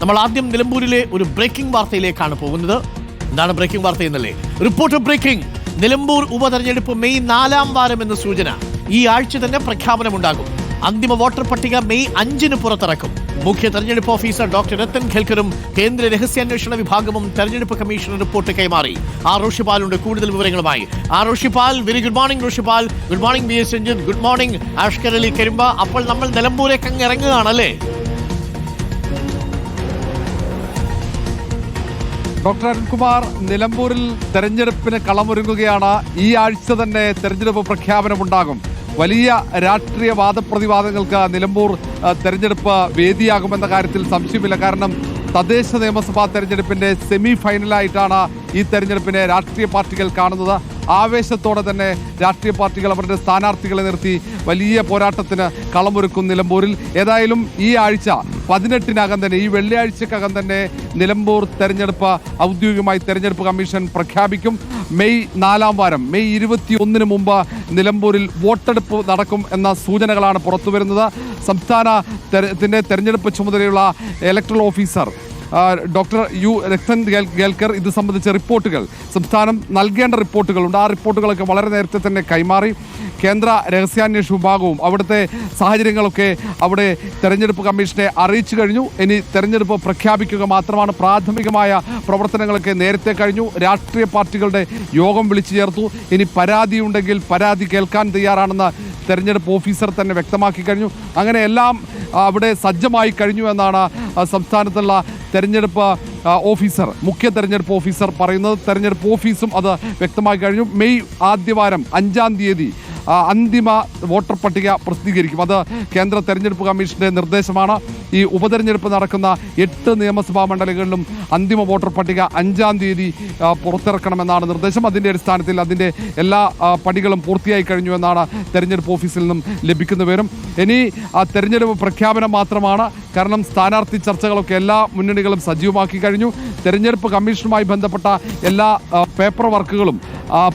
നമ്മൾ ആദ്യം നിലമ്പൂരിലെ ഒരു ബ്രേക്കിംഗ് വാർത്തയിലേക്കാണ് പോകുന്നത്. എന്താണ് ബ്രേക്കിംഗ് വാർത്ത എന്നല്ലേ? റിപ്പോർട്ട് ബ്രേക്കിംഗ് നിലമ്പൂർ ഉപതെരഞ്ഞെടുപ്പ് മെയ് നാലാം വാരം എന്ന സൂചന. ഈ ആഴ്ച തന്നെ പ്രഖ്യാപനമുണ്ടാകും. അന്തിമ വോട്ടർ പട്ടിക മെയ് അഞ്ചിന് പുറത്തിറക്കും. മുഖ്യ തെരഞ്ഞെടുപ്പ് ഓഫീസർ ഡോക്ടർ രത്തൻ ഖേൽക്കറും കേന്ദ്ര രഹസ്യാന്വേഷണ വിഭാഗവും തെരഞ്ഞെടുപ്പ് കമ്മീഷന് റിപ്പോർട്ട് കൈമാറി. ആർ ഋഷിപാലുണ്ട് കൂടുതൽ വിവരങ്ങളുമായി. R Rishipal very good morning Rishipal good morning B S good morning Ashkar Ali Karimba. അപ്പോൾ നമ്മൾ നിലമ്പൂരേക്ക് അങ്ങ് ഇറങ്ങുകയാണല്ലേ? ഡോക്ടർ അരുൺകുമാർ നിലമ്പൂരിൽ തെരഞ്ഞെടുപ്പിന് കളമൊരുങ്ങുകയാണ്. ഈ ആഴ്ച തന്നെ തെരഞ്ഞെടുപ്പ് പ്രഖ്യാപനമുണ്ടാകും. വലിയ രാഷ്ട്രീയ വാദപ്രതിവാദങ്ങൾക്ക് നിലമ്പൂർ തെരഞ്ഞെടുപ്പ് വേദിയാകുമെന്ന കാര്യത്തിൽ സംശയമില്ല. കാരണം തദ്ദേശ നിയമസഭാ തെരഞ്ഞെടുപ്പിന്റെ സെമി ഫൈനലായിട്ടാണ് ഈ തെരഞ്ഞെടുപ്പിനെ രാഷ്ട്രീയ പാർട്ടികൾ കാണുന്നത്. ആവേശത്തോടെ തന്നെ രാഷ്ട്രീയ പാർട്ടികൾ അവരുടെ സ്ഥാനാർത്ഥികളെ നിർത്തി വലിയ പോരാട്ടത്തിന് കളമൊരുക്കും നിലമ്പൂരിൽ. ഏതായാലും ഈ ആഴ്ച പതിനെട്ടിനകം തന്നെ ഈ വെള്ളിയാഴ്ചക്കകം തന്നെ നിലമ്പൂർ തെരഞ്ഞെടുപ്പ് ഔദ്യോഗികമായി തെരഞ്ഞെടുപ്പ് കമ്മീഷൻ പ്രഖ്യാപിക്കും. മെയ് നാലാം വാരം മെയ് ഇരുപത്തി ഒന്നിന് മുമ്പ് നിലമ്പൂരിൽ വോട്ടെടുപ്പ് നടക്കും എന്ന സൂചനകളാണ് പുറത്തുവരുന്നത്. സംസ്ഥാന തെര- തെരഞ്ഞെടുപ്പ് ചുമതലയുള്ള electoral officer doctor U Rathan girl- Kelkar ഇത് സംബന്ധിച്ച റിപ്പോർട്ടുകൾ. സംസ്ഥാനം നൽകേണ്ട റിപ്പോർട്ടുകളുണ്ട്. ആ റിപ്പോർട്ടുകളൊക്കെ വളരെ നേരത്തെ തന്നെ കൈമാറി. കേന്ദ്ര രഹസ്യാന്വേഷണ വിഭാഗവും അവിടുത്തെ സാഹചര്യങ്ങളൊക്കെ അവിടെ തെരഞ്ഞെടുപ്പ് കമ്മീഷനെ അറിയിച്ചു കഴിഞ്ഞു. ഇനി തെരഞ്ഞെടുപ്പ് പ്രഖ്യാപിക്കുക മാത്രമാണ് പ്രാഥമികമായ പ്രവർത്തനങ്ങളൊക്കെ നേരത്തെ കഴിഞ്ഞു. രാഷ്ട്രീയ പാർട്ടികളുടെ യോഗം വിളിച്ചു ചേർത്തു. ഇനി പരാതിയുണ്ടെങ്കിൽ പരാതി കേൾക്കാൻ തയ്യാറാണെന്ന് തെരഞ്ഞെടുപ്പ് ഓഫീസർ തന്നെ വ്യക്തമാക്കി കഴിഞ്ഞു. അങ്ങനെ എല്ലാം അവിടെ സജ്ജമായി കഴിഞ്ഞു എന്നാണ് സംസ്ഥാനത്തുള്ള തെരഞ്ഞെടുപ്പ് ഓഫീസർ മുഖ്യ തെരഞ്ഞെടുപ്പ് ഓഫീസർ പറയുന്നത്. തെരഞ്ഞെടുപ്പ് ഓഫീസും അത് വ്യക്തമായി കഴിഞ്ഞു. മെയ് ആദ്യവാരം അഞ്ചാം തീയതി അന്തിമ വോട്ടർ പട്ടിക പ്രസിദ്ധീകരിക്കും. അത് കേന്ദ്ര തെരഞ്ഞെടുപ്പ് കമ്മീഷന്റെ നിർദ്ദേശമാണ്. ഈ ഉപതെരഞ്ഞെടുപ്പ് നടക്കുന്ന എട്ട് നിയമസഭാ മണ്ഡലങ്ങളിലും അന്തിമ വോട്ടർ പട്ടിക അഞ്ചാം തീയതി പുറത്തിറക്കണമെന്നാണ് നിർദ്ദേശം. അതിന്റെ അടിസ്ഥാനത്തിൽ അതിന്റെ എല്ലാ പണികളും പൂർത്തിയായി കഴിഞ്ഞു എന്നാണ് തെരഞ്ഞെടുപ്പ് ഓഫീസിൽ നിന്നും ലഭിക്കുന്ന വിവരം. ഇനി ആ തെരഞ്ഞെടുപ്പ് പ്രഖ്യാപനം മാത്രമാണ്. കാരണം സ്ഥാനാർത്ഥി ചർച്ചകളൊക്കെ എല്ലാ മുന്നണികളും സജീവമാക്കി കഴിഞ്ഞു. തെരഞ്ഞെടുപ്പ് കമ്മീഷനുമായി ബന്ധപ്പെട്ട എല്ലാ പേപ്പർ വർക്കുകളും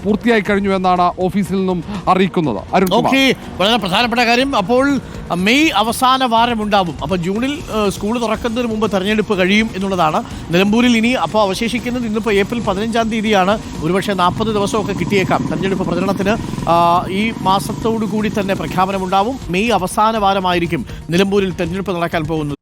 പൂർത്തിയായി കഴിഞ്ഞു എന്നാണ് ഓഫീസിൽ നിന്നും അറിയിക്കുന്നത്. ഓക്കെ വളരെ പ്രധാനപ്പെട്ട കാര്യം. അപ്പോൾ മെയ് അവസാന വാരം ഉണ്ടാവും അപ്പോൾ ജൂണിൽ സ്കൂൾ തുറക്കുന്നതിന് മുമ്പ് തെരഞ്ഞെടുപ്പ് കഴിയും എന്നുള്ളതാണ് നിലമ്പൂരിൽ ഇനി അപ്പോൾ അവശേഷിക്കുന്നത് ഇന്നിപ്പോൾ ഏപ്രിൽ പതിനഞ്ചാം തീയതിയാണ്. ഒരുപക്ഷെ നാൽപ്പത് ദിവസമൊക്കെ കിട്ടിയേക്കാം. തെരഞ്ഞെടുപ്പ് പ്രചരണത്തിന് ഈ മാസത്തോടു കൂടി തന്നെ പ്രഖ്യാപനമുണ്ടാവും. മെയ് അവസാന വാരമായിരിക്കും നിലമ്പൂരിൽ തെരഞ്ഞെടുപ്പ് നടക്കാൻ പോകുന്നത്.